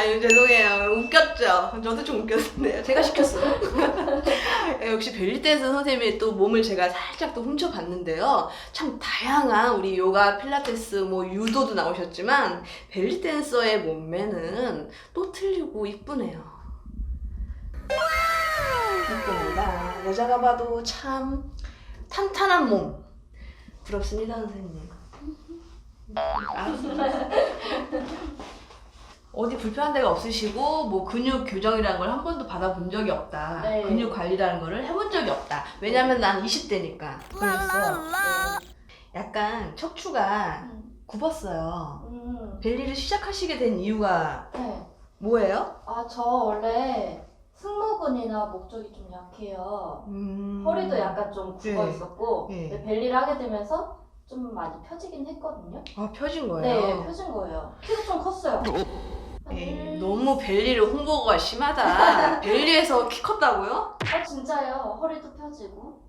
아유 죄송해요. 웃겼죠? 저도 좀 웃겼는데요. 제가 시켰어요? 역시 벨리 댄스 선생님의 또 몸을 제가 살짝 또 훔쳐봤는데요. 참 다양한 우리 요가 필라테스 뭐 유도도 나오셨지만 벨리 댄서의 몸매는 또 틀리고 이쁘네요. 이쁩니다. 여자가 봐도 참 탄탄한 몸. 부럽습니다 선생님. 알았습니다. 어디 불편한 데가 없으시고 뭐 근육 교정이라는 걸 한 번도 받아본 적이 없다. 네. 근육 관리라는 거를 해본 적이 없다. 왜냐면 난 20대니까. 그랬어요. 약간 척추가 음. 굽었어요. 음. 벨리를 시작하시게 된 이유가 네. 뭐예요? 아, 저 원래 승모근이나 목적이 좀 약해요. 음... 허리도 약간 좀 굽어 네. 있었고 네. 근데 벨리를 하게 되면서 좀 많이 펴지긴 했거든요. 아 펴진 거예요. 네, 펴진 거예요. 키도 좀 컸어요. 에이, 음. 너무 벨리를 홍보가 심하다. 벨리에서 키 컸다고요? 아 진짜요. 허리도 펴지고.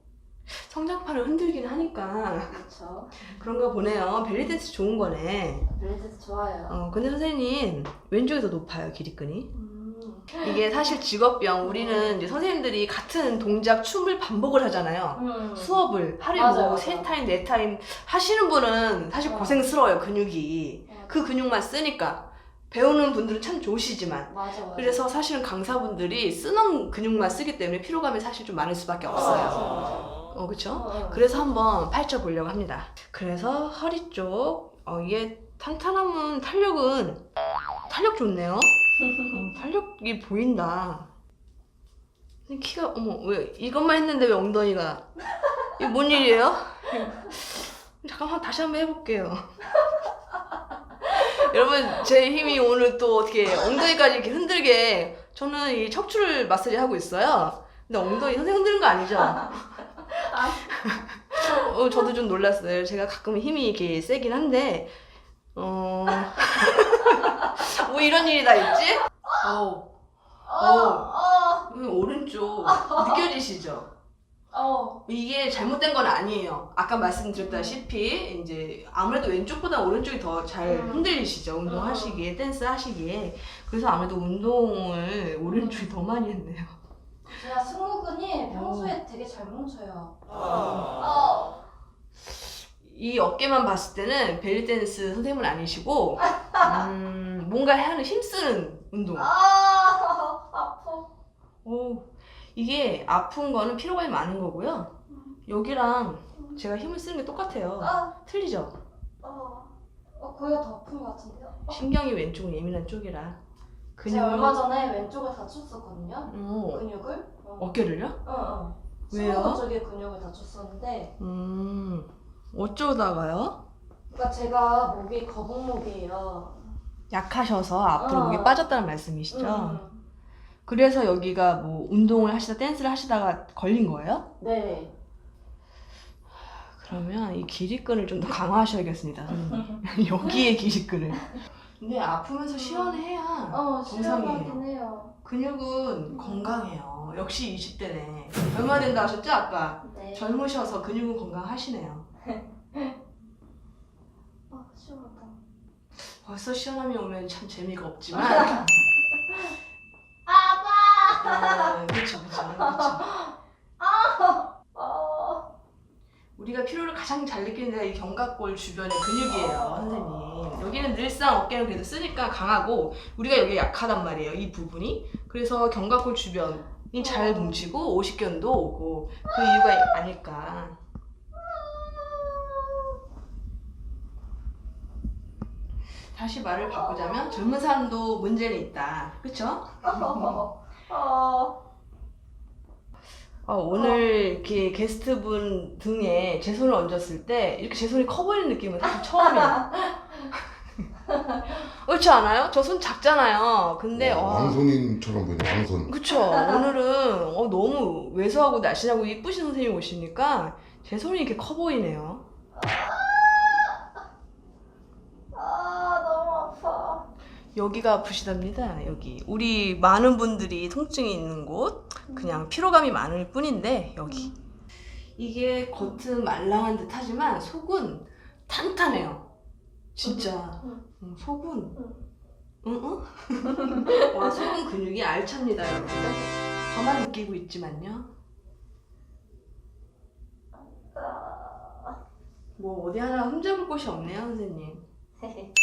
성장판을 흔들긴 하니까 그렇죠. 그런가 보네요. 벨리 댄스 좋은 거네. 벨리댄스 좋아요. 어, 근데 선생님 왼쪽이 더 높아요 기립근이. 음. 이게 사실 직업병 우리는 이제 선생님들이 같은 동작 춤을 반복을 하잖아요. 음. 수업을 하루에 맞아요, 뭐세 맞아요. 타임 네 타임 하시는 분은 사실 어. 고생스러워요 근육이 어, 그 근육만 쓰니까 배우는 분들은 참 좋으시지만 맞아 맞아. 그래서 사실은 강사분들이 쓰는 근육만 쓰기 때문에 피로감이 사실 좀 많을 수밖에 없어요. 맞아, 맞아. 어 그렇죠? 어, 어. 그래서 한번 파헤쳐 보려고 합니다. 그래서 허리 쪽, 어, 이게 탄탄함은 탄력은 탄력 좋네요. 어, 탄력이 보인다. 근데 키가 어머 왜 이것만 했는데 왜 엉덩이가 이게 뭔 일이에요? 잠깐만 다시 한번 해볼게요. 여러분 제 힘이 오늘 또 어떻게 엉덩이까지 이렇게 흔들게 저는 이 척추를 마사지 하고 있어요. 근데 엉덩이 선생 흔드는 거 아니죠? 어, 저도 좀 놀랐어요. 제가 가끔 힘이 이렇게 세긴 한데, 어, 뭐 이런 일이 다 있지? 어, 어, 어, 음, 오른쪽 느껴지시죠? 어. 이게 잘못된 건 아니에요. 아까 말씀드렸다시피 이제 아무래도 왼쪽보다 오른쪽이 더 잘 음. 흔들리시죠. 운동하시기에 댄스 하시기에 그래서 아무래도 운동을 오른쪽이 더 많이 했네요. 제가 승모근이 평소에 되게 잘 뭉쳐요. 어. 이 어깨만 봤을 때는 벨리 댄스 선생님은 아니시고 음, 뭔가 하는 힘쓰는 운동. 아, 아파. 오, 이게 아픈 거는 피로감이 많은 거고요. 여기랑 제가 힘을 쓰는 게 똑같아요. 아, 틀리죠? 어. 어, 거기가 더 아픈 것 같은데요? 어. 신경이 왼쪽은 예민한 쪽이라. 제가 얼마 전에 왼쪽을 다쳤었거든요. 어, 근육을. 어. 어깨를요? 어, 어. 왜요? 승모근 쪽에 근육을 다쳤었는데, 음, 어쩌다가요? 그러니까 제가 목이 거북목이에요. 약하셔서 앞으로 어. 목이 빠졌다는 말씀이시죠? 음. 그래서 여기가 뭐 운동을 하시다 댄스를 하시다가 걸린 거예요? 네. 그러면 이 기립근을 좀 더 강화하셔야겠습니다. 선생님. 여기에 기립근을. 근데 아프면서 시원해야 어, 정상이에요. 시원하긴 해요. 근육은 건강해요. 역시 20대네. 얼마 된다 하셨죠? 아까 네. 젊으셔서 근육은 건강하시네요. 아, 시원하다. 벌써 시원함이 오면 참 재미가 없지만 그렇죠, 그렇죠, 그렇죠. 어. 우리가 피로를 가장 잘 느끼는 데가 이 견갑골 주변의 근육이에요, 선생님. 여기는 늘상 어깨는 그래도 쓰니까 강하고 우리가 여기 약하단 말이에요, 이 부분이. 그래서 견갑골 주변이 잘 뭉치고 오십견도 오고 그 이유가 아닐까. 다시 말을 바꾸자면 젊은 사람도 문제는 있다. 그쵸? 어. 어, 오늘 이렇게 게스트분 등에 제 손을 얹었을 때 이렇게 제 손이 커 보이는 느낌은 사실 처음이에요. 그렇지 않아요? 저 손 작잖아요. 근데 와, 왕손인처럼 보이네 왕손 그쵸. 오늘은 어, 너무 왜소하고 날씬하고 이쁘신 선생님 오시니까 제 손이 이렇게 커 보이네요. 아, 너무 아파. 여기가 아프시답니다. 여기 우리 많은 분들이 통증이 있는 곳, 그냥 피로감이 많을 뿐인데 여기 이게 겉은 말랑한 듯 하지만 속은 탄탄해요. 진짜 응. 음, 속은 응. 응? 응? 와 속은 근육이 알찹니다 여러분. 저만 느끼고 있지만요. 뭐 어디 하나 흠잡을 곳이 없네요 선생님.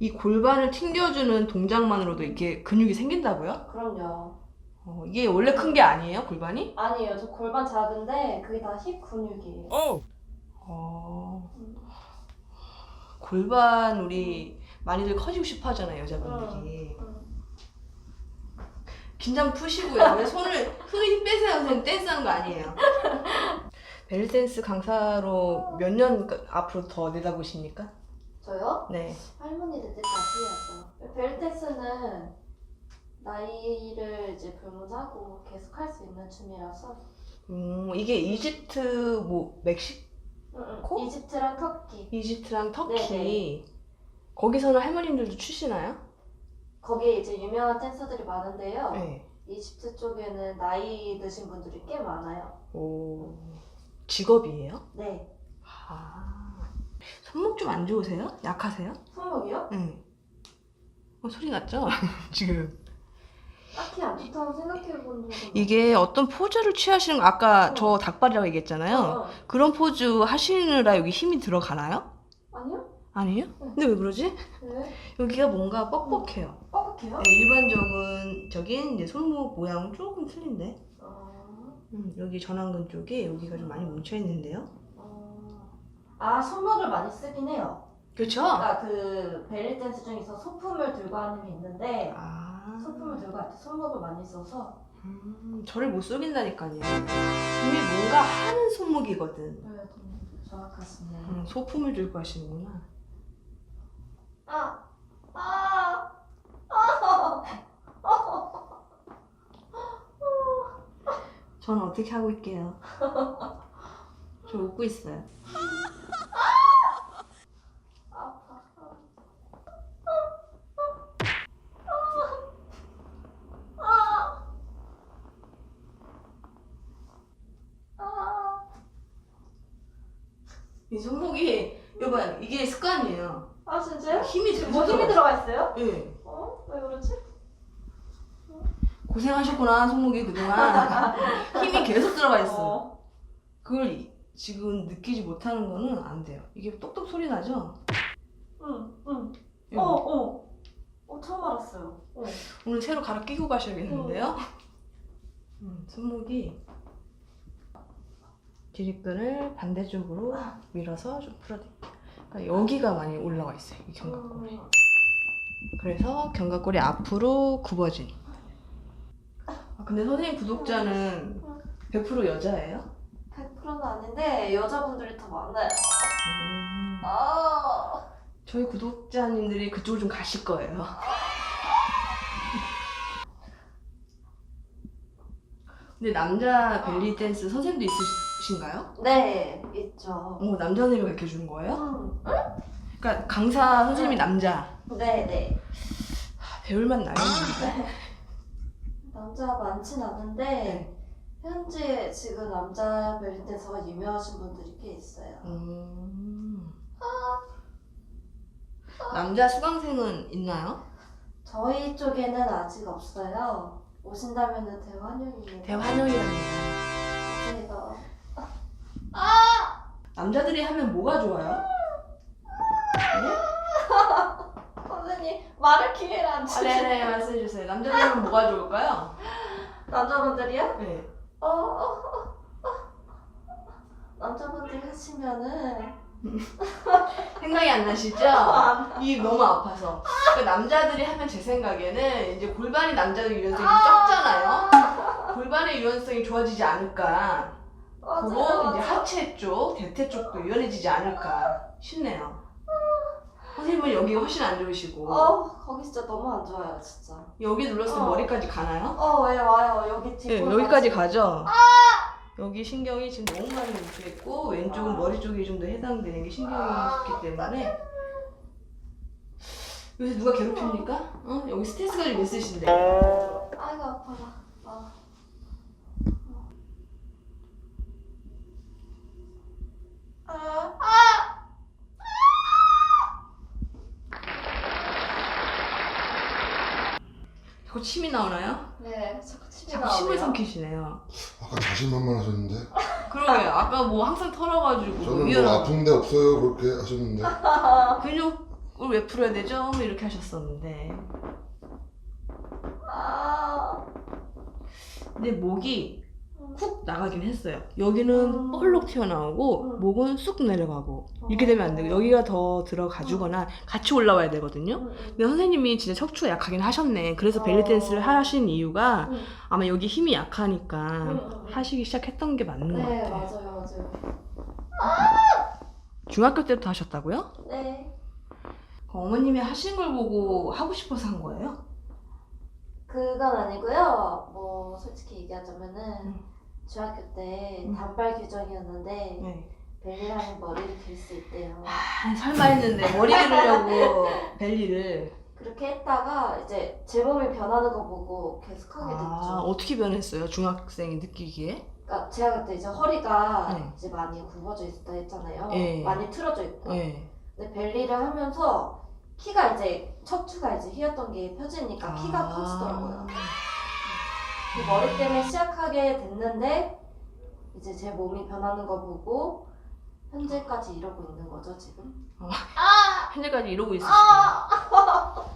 이 골반을 튕겨주는 동작만으로도 이렇게 근육이 생긴다고요? 그럼요. 어, 이게 원래 큰 게 아니에요 골반이? 아니에요. 저 골반 작은데 그게 다 힙 근육이에요. 어. 골반 우리 많이들 커지고 싶어 하잖아요 여자분들이. 응. 긴장 푸시고요. 왜 손을 손에 힘 빼세요 선생님 댄스 하는 거 아니에요. 벨댄스 강사로 몇 년 앞으로 더 내다보십니까? 저요? 네. 할머니들 때까지 해야죠. 벨댄스는 나이를 이제 불문하고 계속 할 수 있는 춤이라서. 음, 이게 이집트 뭐 멕시 응, 응. 코? 이집트랑 터키. 이집트랑 터키 네네. 거기서는 할머님들도 추시나요? 거기에 이제 유명한 댄서들이 많은데요. 네. 이집트 쪽에는 나이 드신 분들이 꽤 많아요. 오 직업이에요? 네. 아 손목 좀 안 좋으세요? 약하세요? 손목이요? 응. 어, 소리 났죠? 지금. 딱히 안 좋다고 생각해 본 적은 이게 어떤 포즈를 취하시는 거 아까 어. 저 닭발이라고 얘기했잖아요. 어, 어. 그런 포즈 하시느라 여기 힘이 들어가나요? 아니요? 아니에요? 응. 근데 왜 그러지? 왜? 여기가 뭔가 뻑뻑해요. 뻑뻑해요? 네, 일반적인 적인 이제 손목 모양 은 조금 틀린데. 어, 음, 여기 전완근 쪽에 여기가 좀 많이 뭉쳐 있는데요. 어. 아 손목을 많이 쓰긴 해요. 그렇죠? 그러니까 그 벨리 댄스 중에서 소품을 들고 하는 게 있는데 아, 소품을 들고 할 때 손목을 많이 써서 음, 저를 못 속인다니까요. 분명히 뭔가 하는 손목이거든. 네, 좀 정확하시네. 음, 소품을 들고 하시는구나. 아, 아, 아, 저는 어떻게 하고 있게요? 저 웃고 있어요. 이 손목이 여봐 이게 습관이에요. 아 진짜요? 힘이 지금 뭐 힘이 들어가. 있어요? 예. 어? 왜 그러지? 고생하셨구나 손목이 그동안 힘이 계속 들어가 있어. 요 어. 그걸 이- 지금 느끼지 못하는 거는 안 돼요. 이게 똑똑 소리 나죠? 응, 응. 예. 어, 어. 어, 처음 알았어요. 어. 오늘 새로 갈아 끼고 가셔야겠는데요? 음, 손목이 기립근을 반대쪽으로 밀어서 좀 풀어드릴게요. 그러니까 여기가 많이 올라가 있어요. 이 견갑골이. 음. 그래서 견갑골이 앞으로 굽어진. 아, 근데 선생님 구독자는 100% 여자예요? 100%는 아닌데 여자분들이 더 많아요. 음, 아. 저희 구독자님들이 그쪽으로 좀 가실 거예요. 근데 남자 벨리 댄스 선생님도 있으신가요? 네, 있죠. 어, 남자 선생님이 가르쳐 주는 거예요? 음. 그러니까 강사 선생님이 남자. 네, 네. 아, 배울 만 나요. 남자 많진 않은데 현재 지금 남자 벨리 댄서가 유명하신 분들이 꽤 있어요. 음. 남자 수강생은 있나요? 저희 쪽에는 아직 없어요. 오신다면은 대환영입니다. 대환영이랍니다. 제가 남자들이 하면 뭐가 좋아요? 선생님 말을 기회를 안 아, 주시네. 네네 말씀해 주세요. 남자들이 하면 뭐가 좋을까요? 남자분들이요? 네. 어, 어, 어, 어. 남자분들이 하시면은 생각이 안 나시죠? 안이 너무 아파서. 그러니까 남자들이 하면 제 생각에는 이제 골반이 남자들 유연성이 좀 적잖아요. 골반의 유연성이 좋아지지 않을까. 맞아요, 그리고 이제 맞아요. 하체 쪽, 대퇴 쪽도 유연해지지 않을까 싶네요. 선생님은 여기가 훨씬 안 좋으시고 어, 거기 진짜 너무 안 좋아요, 진짜. 여기 눌렀을 때 어. 머리까지 가나요? 어, 왜 와요? 여기 네, 뒷골 여기까지 가죠. 여기 신경이 지금 너무 많이 뭉쳐 있고 왼쪽은 머리 쪽이 좀 더 해당되는 게 신경이 있기 때문에 요새 누가 괴롭힙니까? 어? 여기 스트레스가 좀 있으신데 아이고 아파라. 아. 아. 자꾸 침이 나오나요? 네, 자꾸 침이 자꾸 침을 나오네요. 삼키시네요. 아까 자신만만하셨는데 그러게 아까 뭐 항상 털어가지고 저는 뭐 아픈데 없어요 그렇게 하셨는데 근육을 왜 풀어야 되죠? 뭐 이렇게 하셨었는데 아, 근데 목이 훅 나가긴 했어요. 여기는 음. 볼록 튀어나오고 음. 목은 쑥 내려가고 이렇게 되면 안 되고 여기가 더 들어가주거나 같이 올라와야 되거든요. 음, 음. 근데 선생님이 진짜 척추가 약하긴 하셨네. 그래서 어. 벨리 댄스를 하신 이유가 음. 아마 여기 힘이 약하니까 음. 하시기 시작했던 게 맞는 것 네, 같아요. 맞아요, 맞아요. 중학교 때부터 하셨다고요? 네. 어머님이 하신 걸 보고 하고 싶어서 한 거예요? 그건 아니고요. 뭐 솔직히 얘기하자면은 음. 중학교 때 음. 단발 규정이었는데 네. 벨리라는 머리를 길 수 있대요. 아, 설마 했는데 머리 기르려고 벨리를 그렇게 했다가 이제 제 몸이 변하는 거 보고 계속 하게 됐죠. 아, 어떻게 변했어요? 중학생이 느끼기에? 그러니까 제가 그때 이제 허리가 네. 이제 많이 굽어져 있었다 했잖아요. 예. 많이 틀어져 있고. 네. 근데 벨리를 하면서 키가 이제 척추가 이제 휘었던 게 펴지니까 아. 키가 커지더라고요. 그 머리 때문에 시작하게 됐는데 이제 제 몸이 변하는 거 보고 현재까지 이러고 있는 거죠 지금. 어. 아! 현재까지 이러고 있으시고 아!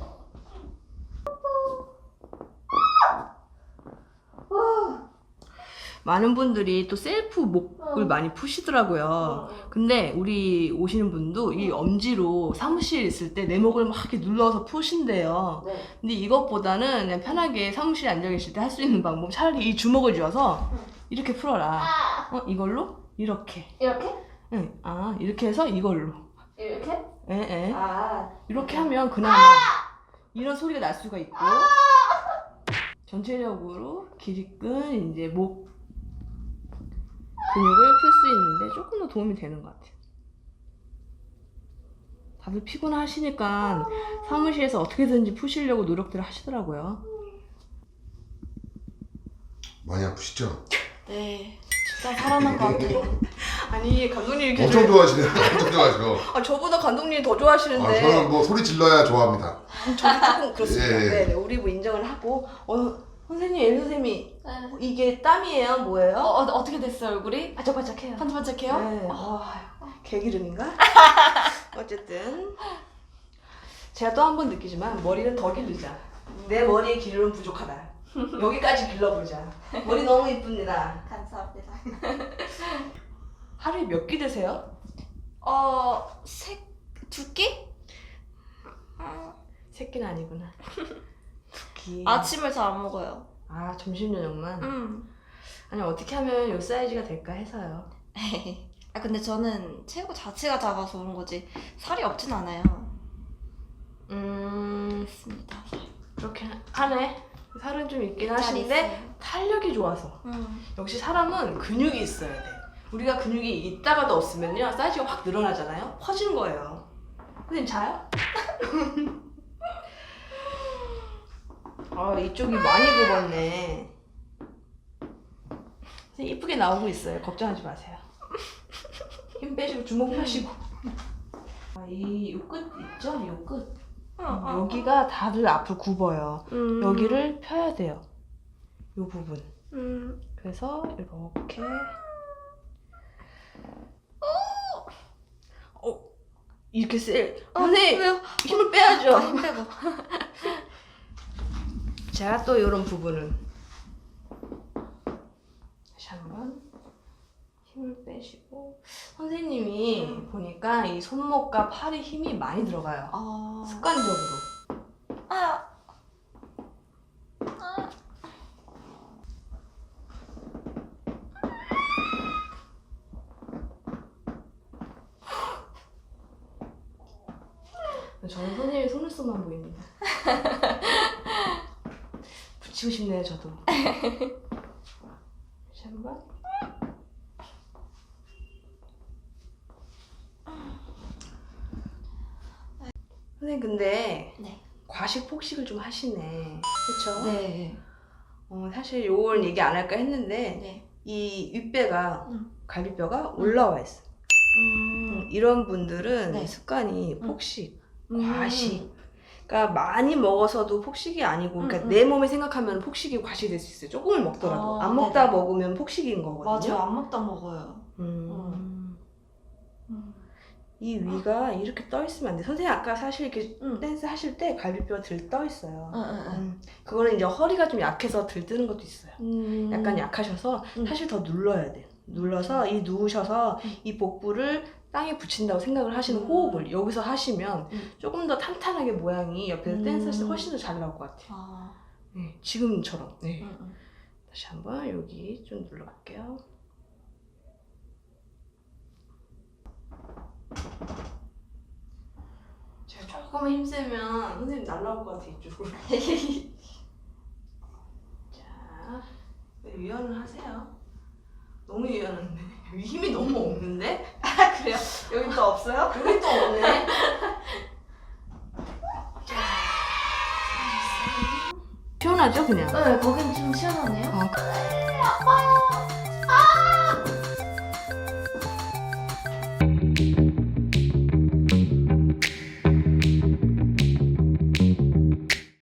많은 분들이 또 셀프 목을 음. 많이 푸시더라고요. 근데 우리 오시는 분도 이 엄지로 사무실에 있을 때 내 목을 막 이렇게 눌러서 푸신대요. 네. 근데 이것보다는 그냥 편하게 사무실에 앉아 계실 때 할 수 있는 방법 차라리 이 주먹을 쥐어서 음. 이렇게 풀어라. 아! 어 이걸로 이렇게. 이렇게? 응. 아 이렇게 해서 이걸로. 이렇게? 에 에. 아. 이렇게 하면 그나마 이런 소리가 날 수가 있고 전체적으로 기립근 이제 목 근육을 풀 수 있는데 조금 더 도움이 되는 것 같아요. 다들 피곤하시니까 사무실에서 어떻게든지 푸시려고 노력들을 하시더라고요. 많이 아프시죠? 네. 진짜 살아난 것 같아요. 아니 감독님이 이렇게 엄청 좋아하시네요 엄청 좋아하시고 아 저보다 감독님이 더 아, 좋아하시는데 저는 뭐 소리 질러야 좋아합니다 저도 조금 그렇습니다. 예, 예. 네, 네, 우리 뭐 인정을 하고 어 선생님, 엘 선생님이 네. 이게 땀이에요, 뭐예요? 어, 어, 어떻게 됐어요 얼굴이? 반짝반짝해요. 반짝반짝해요? 네. 와, 개기름인가? 어쨌든 제가 또 한 번 느끼지만 머리는 더 기르자. 내 머리에 기름은 부족하다. 여기까지 길러보자. 머리 너무 이쁩니다. 감사합니다. 하루에 몇 끼 드세요? 어, 색, 두 끼? 세 끼는 아니구나. 두 끼. 아침을 잘 안 먹어요. 아 점심 저녁만. 음. 아니 어떻게 하면 요 사이즈가 될까 해서요. 아, 근데 저는 체구 자체가 작아서 그런 거지 살이 없진 않아요. 음 있습니다. 그렇게 하네. 살은 좀 있긴 살 하신데 있어요. 탄력이 좋아서. 음. 역시 사람은 근육이 있어야 돼. 우리가 근육이 있다가도 없으면요 사이즈가 확 늘어나잖아요. 커지는 거예요. 선생님 자요? 아 이쪽이 많이 굽었네. 이쁘게 나오고 있어요. 걱정하지 마세요. 힘 빼시고 주먹 펴시고. 아, 이끝 있죠? 이 끝. 어, 어. 여기가 다들 앞을 굽어요. 음. 여기를 펴야 돼요. 이 부분. 음. 그래서 이렇게 어 이렇게 세 어, 선생님 왜요? 힘을 빼야죠. 아, 힘 빼고. 제가 또 이런 부분은 다시 한번 힘을 빼시고 선생님이 보니까 이 손목과 팔에 힘이 많이 들어가요. 아. 습관적으로. 아. 저는 선생님이 속눈썹만 보입니다. 붙이고 싶네요, 저도. 다시 한 번. 선생님 근데 네. 과식 폭식을 좀 하시네. 그렇죠? 네. 어, 사실 요걸 얘기 안 할까 했는데 네. 이 윗배가 음. 갈비뼈가 올라와 있어. 음. 이런 분들은 네. 습관이 음. 폭식, 음. 과식, 그러니까 많이 먹어서도 폭식이 아니고, 그러니까 음, 음. 내 몸에 생각하면 폭식이 과식이 될수 있어요. 조금을 먹더라도 아, 안 먹다 네네. 먹으면 폭식인 거거든요. 맞아요. 안 먹다 먹어요. 음. 음. 이 위가 이렇게 떠 있으면 안 돼. 선생님 아까 사실 이렇게 응. 댄스 하실 때 갈비뼈가 들떠 있어요. 응, 응, 응. 음, 그거는 이제 허리가 좀 약해서 들뜨는 것도 있어요. 음. 약간 약하셔서 음. 사실 더 눌러야 돼요. 눌러서 이 누우셔서 음. 이 복부를 땅에 붙인다고 생각을 하시는 음. 호흡을 여기서 하시면 음. 조금 더 탄탄하게 모양이 옆에서 음. 댄스 하실 때 훨씬 더 잘 나올 것 같아요. 아. 네, 지금처럼. 네. 다시 한번 여기 좀 눌러갈게요. 제가 조금만 힘세면 선생님 날라올 것 같아 이쪽으로. 자, 유연을 하세요. 너무 유연한데 힘이 너무 없는데? 아, 그래요? 여기 또 없어요? 여기 또 없네. 자, 시원하죠 그냥? 네, 거긴 좀 시원하네요. 어.